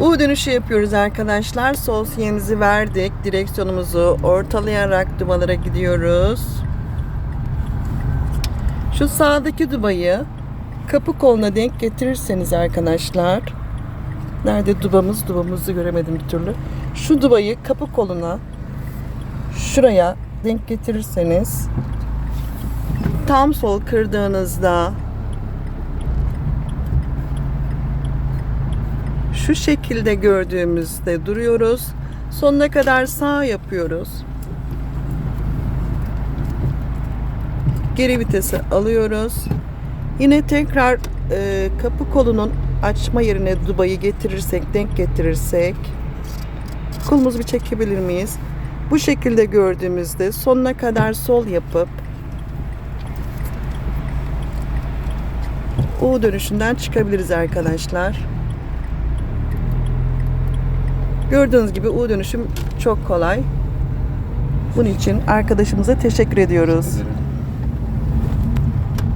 U dönüşü yapıyoruz arkadaşlar. Sol sinyalimizi verdik. Direksiyonumuzu ortalayarak dubalara gidiyoruz. Şu sağdaki dubayı kapı koluna denk getirirseniz arkadaşlar. Nerede dubamız? Dubamızı göremedim bir türlü. Şu dubayı kapı koluna şuraya denk getirirseniz tam sol kırdığınızda şu şekilde gördüğümüzde duruyoruz. Sonuna kadar sağ yapıyoruz. Geri vitesi alıyoruz. Yine tekrar e, kapı kolunun açma yerine dubayı getirirsek, denk getirirsek kolumuzu bir çekebilir miyiz? Bu şekilde gördüğümüzde sonuna kadar sol yapıp U dönüşünden çıkabiliriz arkadaşlar. Gördüğünüz gibi U dönüşüm çok kolay. Bunun için arkadaşımıza teşekkür ediyoruz. Ederim.